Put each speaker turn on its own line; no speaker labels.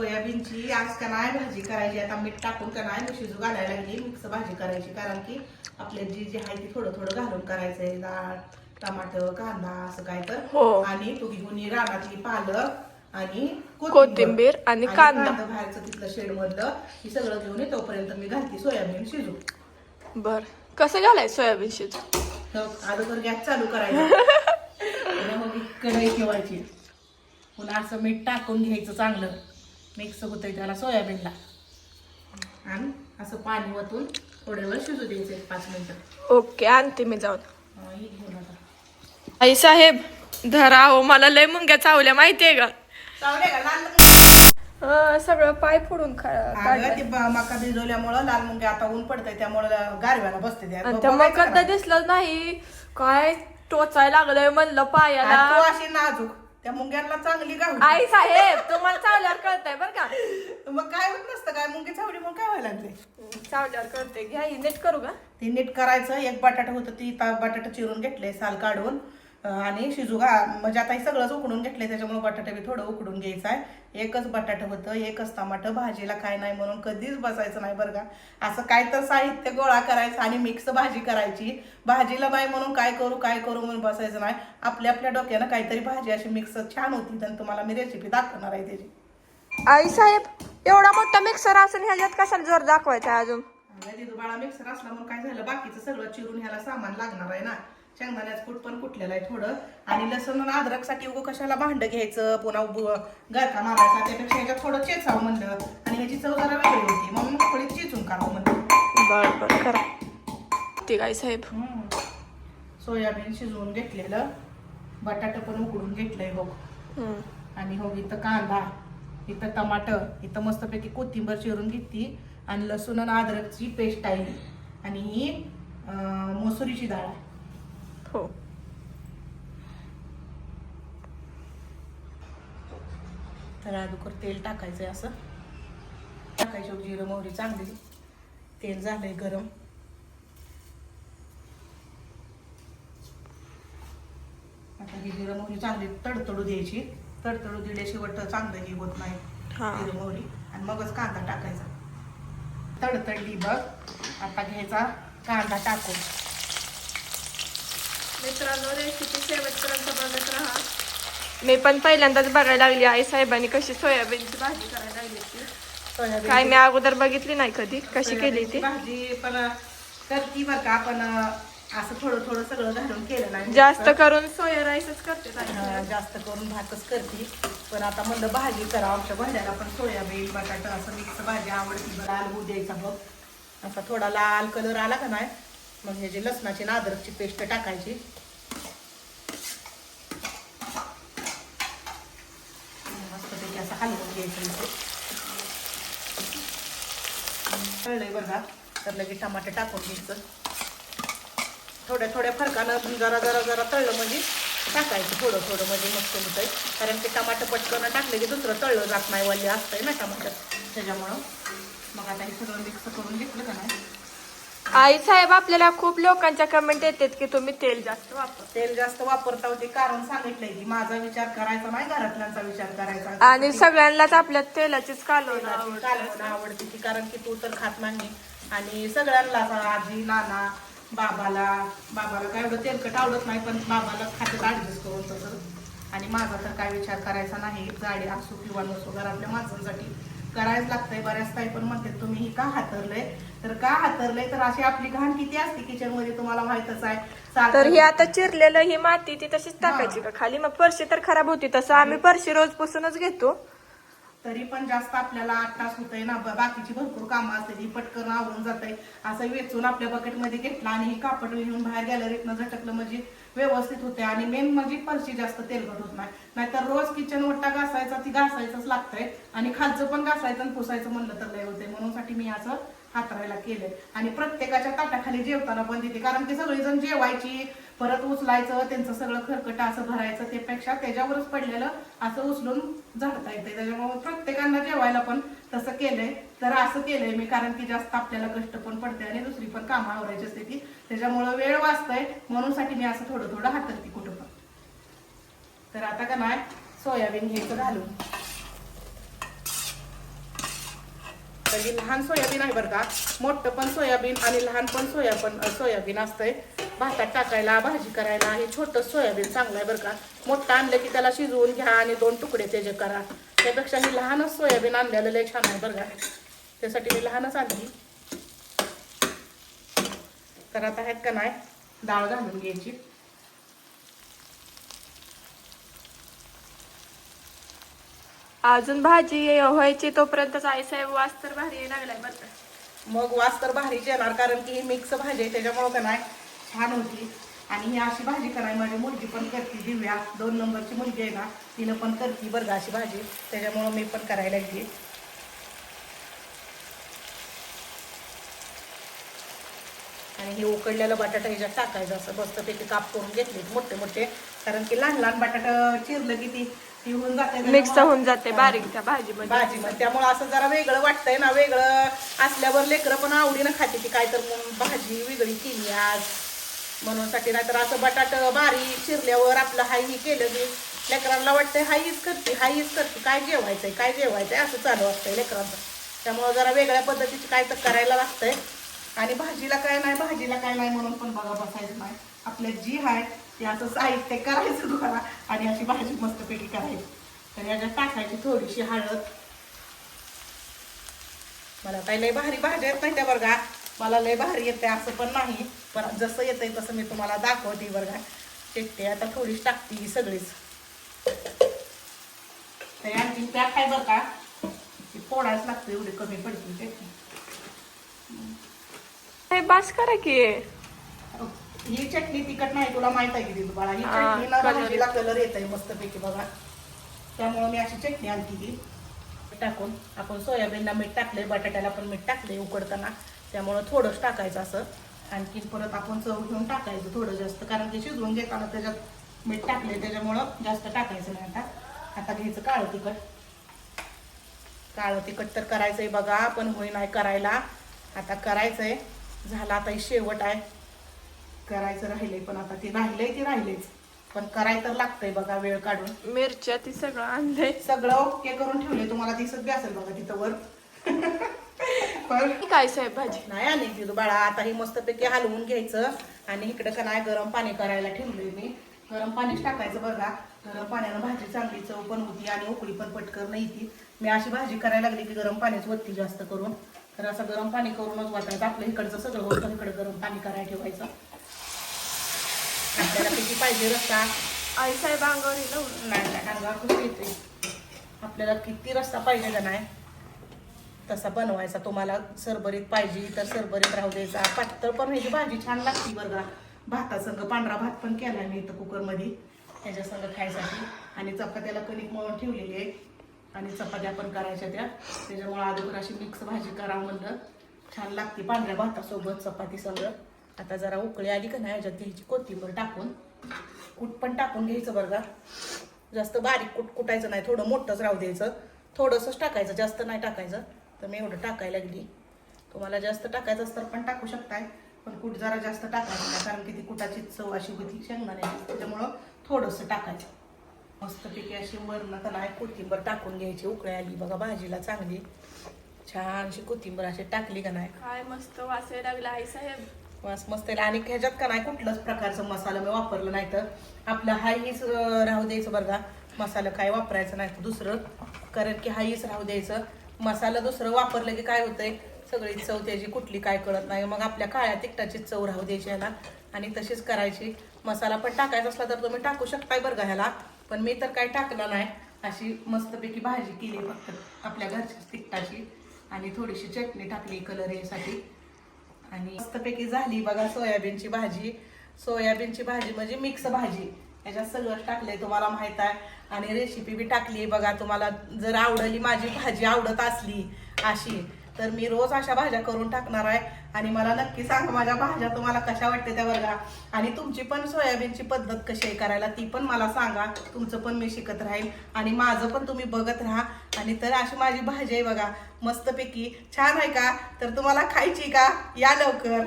सोयाबीनची आज का नाही भाजी करायची आता मीठ टाकून का नाही शिजू घालायला लागली मिक्स भाजी करायची कारण की आपले जी जी आहे ती थोडं थोडं घालून करायचंय डाळ टमाटर कांदा असं काय तर.
हो.
आणि तू घेऊन ये रानातली पालक आणि
कोथिंबीर. आणि कांदा.
बाहेरचं तिथलं शेड मधलं ही सगळं घेऊन ये तोपर्यंत मी घालते सोयाबीन शिजू.
बर. कसं घालाय सोयाबीन शिज?
अगोदर गॅस चालू करायचा. मग कढई ठेवायची. पुन्हा असं मीठ टाकून घ्यायचं चांगलं. मिक्स होतंय त्याला सोयाबीनला. आणि असं पाणी वतून थोड्या वेळ शिजू द्यायचं एक पाच मिनिटं.
ओके आणते मी जाऊन.
अं, ही घेऊन आता.
आई साहेब धरा हो मला लय मुंग्या चावल्या माहितीये का?
लाल
सगळं पाय फोडून
ते मका भिजवल्यामुळं लाल मुंगे आता ऊन पडतंय त्यामुळे गारव्याला बसते ते.
आणि त्या
बघायचं
मकात
का?
दिसलं नाही. काय टोचायला लागलंय म्हणलं पायाला.
अशी नाजूक. त्या मुंग्यांना चांगली गाव
आई साहेब तुम्हाला चावल्यावर कळतंय बरं का.
मग काय होत नसतं काय मुंगे चावली मग काय व्हायला लागले?
चावल्यावर कळतंय. घ्या ही नीट करू का?
ते नीट करायचं एक बटाटा होतं ती बटाटा चिरून घेतले साल काढून. आणि शिजू घा म्हणजे आता हे सगळंच उकडून घेतलंय त्याच्यामुळे बटाटा बी थोडं उकडून घ्यायचं आहे. एकच बटाटा होतं एकच टमाटर भाजीला काय नाही म्हणून कधीच बसायचं नाही बरं का. असं काय तर साहित्य गोळा करायचं आणि मिक्स भाजी करायची. भाजीला नाही म्हणून काय करू काय करू म्हणून बसायचं नाही. आपल्या आपल्या डोक्यानं काहीतरी भाजी अशी मिक्स छान होती तर तुम्हाला मी रेसिपी दाखवणार आहे त्याची.
आई साहेब एवढा मोठा मिक्सर असून ह्याच्यात कशाला जोर दाखवायचा अजून?
बाळा मिक्सर असला म्हणून काय झालं बाकीचं सगळं चिरून ह्याला सामान लागणार आहे ना. शेंगदाण्याचं कूट पण कुठलेलं आहे थोडं. आणि लसूण अद्रकसाठी उगं कशाला भांड घ्यायचं? पुन्हा उभं गरका मारायचा त्यापेक्षा ह्याच्यात थोडं चेचावं म्हणलं. आणि ह्याची चव जरा वेगळी होती. म्हणून थोडी चेचून काढू म्हणलं.
बर करा. ते आई साहेब.
सोयाबीन शिजवून घेतलेलं. बटाटा पण उकडून घेतलंय बघ. आणि हो इथं कांदा इथं टमाटर इथं मस्तपैकी कोथिंबर चिरून घेतली. आणि लसूण आणि अद्रकची पेस्ट आहे. आणि ही मसुरीची डाळ आहे.
हो.
तर अगोदर तेल टाकायचंय असं. टाकायचं जिरं मोहरी चांगली. तेल झालंय गरम. आता ही जिरं मोहरी चांगली तडतडू द्यायची. तडतडू दिल्याशिवाय तर चांगलं ही होत नाही.
हा.
जिरं मोहरी. आणि मगच कांदा टाकायचा. तडतडली बघ. आता घ्यायचा कांदा टाकून.
मित्रांनो रेसिपी शेवटपर्यंत बघत राहा. मी पण पहिल्यांदाच बघायला लागली आई साहेबांनी कशी सोयाबीनची भाजी करायला लागली ती
सोयाबीन
काय मी अगोदर बघितली नाही कधी कशी केली ती
भाजी पण करती बरं का आपण असं थोडं थोडं सगळं घालून केलं नाही
जास्त करून सोया राईसच करते
जास्त करून भातच करते. पण आता म्हणलं भाजी करा आमच्या भाज्याला पण सोयाबीन बटाटा असं मिक्स भाजी आवडती. बरं आलू द्यायचा बघ. असा थोडा लाल कलर आला का नाही मग ह्याची लसणाची ना अद्रकची पेस्ट टाकायची. मस्तपैकी असं हलवून घ्यायचं तळलंय बघा तर लगेच टमाटे टाकून घ्यायचं. थोड्या थोड्या फरकानं जरा जरा जरा तळलं म्हणजे टाकायचं थोडं थोडं म्हणजे मस्त होतंय. कारण ते टमाटर पटकन टाकलं की दुसरं तळलं जात नाही वल्ले असतंय ना टमाटर. त्याच्यामुळं मग आता हे सगळं मिक्स करून घेतलं का नाही?
आई साहेब आपल्याला खूप लोकांच्या कमेंट येतात की तुम्ही तेल जास्त वापर.
तेल जास्त वापरता होते कारण सांगितलंय की माझा विचार करायचा नाही घरातल्यांचा विचार करायचा.
आणि सगळ्यांनाच आपल्या तेलाचीच कालवण आवडते.
कालवण आवडते ती कारण की तू तर खात नाही. आणि सगळ्यांना आजी नाना बाबाला बाबाला काय एवढं तेलकट आवडत नाही पण बाबाला खात्यात ऍडजस्ट करून तसं. आणि माझा तर काय विचार करायचा नाही जाडी असो किंवा नसो घरातल्या माणसांसाठी करायच लागतंय बऱ्याच काही पण म्हणते तुम्ही ही का हातरलंय? तर का हातरलंय? तर अशी आपली घाण किती असते किचनमध्ये तुम्हाला माहितच आहे.
तर ही आता चिरलेलं ही माती ती तशीच टाकायची का? खाली मग फरशी तर खराब होती तसं आम्ही फरशी रोज पुसूनच घेतो.
तरी पण जास्त आपल्याला आठ तास होतंय ना बाकीची भरपूर कामं असते ती पटकन आवरून जाते असं वेचून आपल्या बकेटमध्ये घेतलं आणि कापड घेऊन बाहेर गॅलरीतनं झटकलं म्हणजे व्यवस्थित होते आणि मेन म्हणजे फरशी जास्त तेलकट होत नाही. नाहीतर रोज किचन वट्टा घासायचा ती घासायचंच लागतंय. आणि खालचं पण घासायचं आणि पुसायचं म्हणलं तर लय होते म्हणून साठी मी असं हातरायला केलंय. आणि प्रत्येकाच्या ताटाखाली जेवताना पण देते. कारण की सगळेजण जेवायची परत उचलायचं त्यांचं सगळं खरकट असं भरायचं त्यापेक्षा त्याच्यावरच पडलेलं असं उचलून झाडता येते त्याच्यामुळे प्रत्येकांना जेवायला पण तसं केलंय. तर असं केलंय मी कारण की जास्त आपल्याला कष्ट पण पडते आणि दुसरी पण कामं आवरायची असते ती. त्याच्यामुळं वेळ वाचतंय. म्हणून साठी मी असं थोडं थोडं हातरते कुठं पण. तर आता का नाही सोयाबीन घ्यायचं घालून. तर ही लहान सोयाबीन आहे बरं का. मोठं पण सोयाबीन आणि लहान पण सोयाबीन सोयाबीन असतंय. भातात टाकायला भाजी करायला हे छोटं सोयाबीन चांगलं आहे बरं का. मोठं आणलं की त्याला शिजवून घ्या आणि दोन तुकडे त्याचे करा. त्यापेक्षा मी लहानच सोयाबीन आणलेलं लय छान आहे बरं का. त्यासाठी मी लहानच आणली. तर आता आहेत का नाही? डाळ घालून घ्यायची.
अजून भाजी व्हायची तोपर्यंतच आई साहेब वास तर भारी लागलाय बरं
मग वास तर भारीच येणार कारण की ही मिक्स भाजी आहे त्याच्यामुळं का नाही छान होती. आणि ही अशी भाजी कराय माझी मुलगी पण करते दिव्या. दोन नंबरची मुलगी आहे ना तिनं पण करते बरं का अशी भाजी. त्याच्यामुळं मी पण करायला लागली. आणि हे उकडलेलं बटाटा ह्याच्यात टाकायचं असं मस्तपैकी काप करून घेतले मोठे मोठे कारण की लहान लहान बटाटा चिरलं की ती ती होऊन जाते
मिक्स होऊन जाते. बारीक त्या भाजीमध्ये
भाजी मग त्यामुळं असं जरा वेगळं वाटतंय ना वेगळं असल्यावर लेकरं पण आवडीनं खाते ती काय तर मग भाजी वेगळी केली आज. म्हणून साठी नाहीतर असं बटाट बारीक चिरल्यावर आपलं हाई ही केलं की लेकरांना वाटतंय हाईच करते हाईच करते. काय जेवायचंय काय जेवायचंय असं चालू असतंय लेकरांचं. त्यामुळं जरा वेगळ्या पद्धतीची काय तर करायला लागतंय. आणि भाजीला काय नाही भाजीला काय नाही म्हणून पण बघा बसायचं नाही. आपल्या जी आहे ते असं साहित्य करायचं तुम्हाला आणि अशी भाजी मस्तपैकी करायची. तर याच्यात टाकायची थोडीशी हळद. मला काही लय भारी भाज्या येत नाही त्या का? मला लय भारी येते असं पण नाही पण जसं येतंय तसं मी तुम्हाला दाखवते का. चिट्टे आता थोडीशी टाकते ही सगळीच. तर आणखी पॅक आहे बरं का? ती फोडायच लागतं एवढी कमी पडते.
हे बास करा की.
ही चटणी तिखट नाही तुला माहीत आहे की बाळा. ही
हा,
चटणी ना भाजीला कलर येत आहे मस्तपैकी बघा. त्यामुळे मी अशी चटणी आणली ती टाकून आपण सोयाबीनला मीठ टाकले बटाट्याला पण मीठ टाकले उकडताना. त्यामुळं थोडंच टाकायचं असं. आणखी परत आपण चव घेऊन टाकायचं थोडं जास्त कारण की शिजवून घेताना त्याच्यात मीठ टाकले त्याच्यामुळं जास्त टाकायचं नाही आता. आता घ्यायचं काळं तिखट. काळं तिखट तर करायचंय बघा पण होई नाही करायला. आता करायचंय. झालं आता हे शेवट आहे. करायचं राहिलंय पण आता ते राहिलंय ते राहिलेच पण करायचं तर लागतंय बघा वेळ काढून.
मिरच्या ती सगळं आणलंय.
सगळं ओके करून ठेवले तुम्हाला दिसत बी असेल बघा तिथं वर. पण
काय साहेब भाजी?
नाही आणि तिथं बाळा आता ही मस्तपैकी हलवून घ्यायचं आणि इकडं का नाही गरम पाणी करायला ठेवलंय मी. गरम पाणीच टाकायचं बघा. गरम पाण्यानं भाजी चांगली चव पण होती आणि उकळी पण पटकर नाही ती. मी अशी भाजी करायला लागली की गरम पाणीच वरती जास्त करून. तर असं गरम पाणी करूनच वाटायचं. आपलं इकडचं सगळं होतं इकडं गरम पाणी करायला ठेवायचं. आपल्याला किती पाहिजे रस्ता?
आई साहेब अंगावर लावून
नाही नाही अंगावर कसं येते आपल्याला किती रस्ता पाहिजे का नाही? तसा बनवायचा तुम्हाला. सरभरीत पाहिजे तर सरभरीत राहू द्यायचा. पातळ पण ह्याची भाजी छान लागते बरं का. भातासंग पांढरा भात पण केलाय मी इथं कुकरमध्ये. ह्याच्या संग खायसाठी. आणि चपात्याला कणिक मळून ठेवलेली आहे. आणि चपात्या पण करायच्या त्या. त्याच्यामुळे अगोदर अशी मिक्स भाजी करा म्हणलं. छान लागते पांढऱ्या भातासोबत चपाती सगळं आता जरा उकळी आली का नाही ह्याच्यात घ्यायची कोथिंबीर टाकून. कूट पण टाकून घ्यायचं बरं का. जास्त बारीक कुट कुटायचं नाही थोडं मोठंच राहू द्यायचं. थोडंसंच टाकायचं जास्त नाही टाकायचं. तर मी एवढं टाकायला लागली. तुम्हाला जास्त टाकायचं असतं पण टाकू शकताय पण कूट जरा जास्त टाकायचं नाही कारण की ती कुटाची चव अशी होती शेंगदाण्याची त्याच्यामुळं थोडंसं टाकायचं. मस्तपैकी अशी वरण तर नाही टाकून घ्यायची उकळी आली. बघा भाजीला चांगली छानशी कोथिंबर अशी टाकली का नाही.
काय मस्त वास लागला आई साहेब.
वास मस्त आहे. आणि ह्याच्यात का नाही कुठलाच प्रकारचं मसाला मी वापरलं नाही तर. आपलं हाईच राहू द्यायचं बरं का. मसाला काय वापरायचं नाही तर दुसरं. कारण की हाईच राहू द्यायचं. मसाला दुसरं वापरलं की काय होतंय? सगळी चव त्याची कुठली काय कळत नाही. मग आपल्या काळ्या तिखटाची चव राहू द्यायची ह्याला. आणि तशीच करायची. मसाला पण टाकायचा असला तर तुम्ही टाकू शकताय बरं का ह्याला. पण मी तर काय टाकलं नाही. अशी मस्तपैकी भाजी केली फक्त. आपल्या घरच्या तिखटाची. आणि थोडीशी चटणी टाकली कलर यासाठी. आणि मस्तपैकी झाली. बघा सोयाबीनची भाजी. सोयाबीनची भाजी म्हणजे मिक्स भाजी. याच्यात सगळं टाकलंय तुम्हाला माहीत आहे. आणि रेसिपी बी टाकली बघा तुम्हाला जर आवडली माझी भाजी आवडत असली अशी. तर मी रोज अशा भाज्या करून टाकणार आहे. आणि मला नक्की सांगा माझ्या भाज्या तुम्हाला कशा वाटते त्या बघा आणि तुमची पण सोयाबीनची पद्धत कशी आहे करायला ती पण मला सांगा. तुमचं पण मी शिकत राहील आणि माझं पण तुम्ही बघत राहा. आणि तर अशी माझी भाजी आहे बघा. मस्तपैकी. छान आहे का? तर तुम्हाला खायची का? या लवकर.